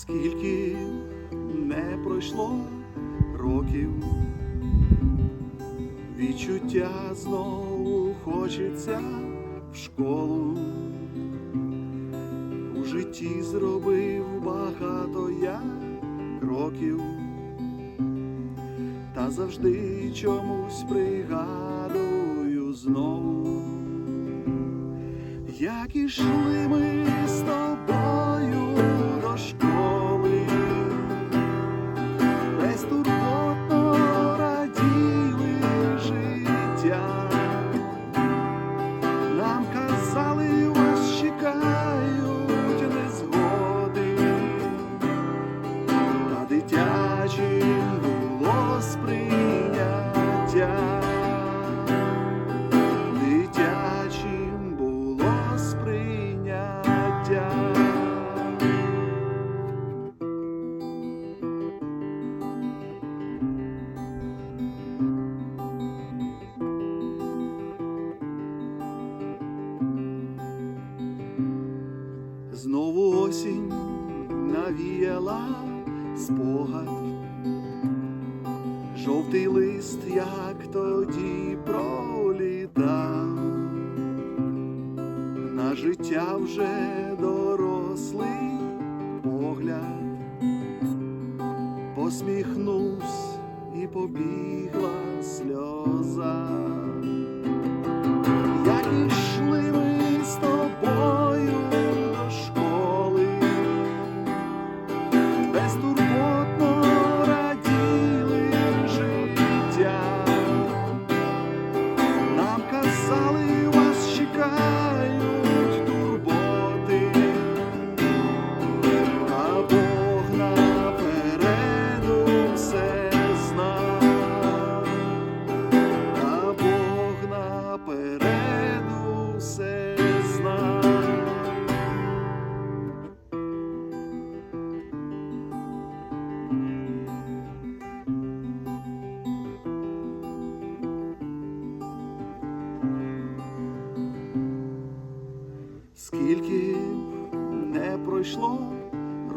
Скільки не пройшло років, відчуття знову хочеться в школу. У житті зробив багато я кроків, та завжди чомусь пригадую знову, як ішли ми Знову осінь навіяла спогад, жовтий лист, як тоді пролітав, на життя вже дорослий погляд, посміхнувся і побігла сльоза. Скільки не пройшло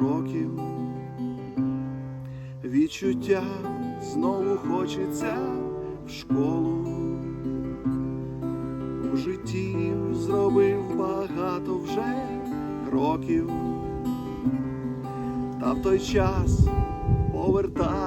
років, відчуття знову хочеться в школу. У житті зробив багато вже кроків, та в той час повертаюся знову.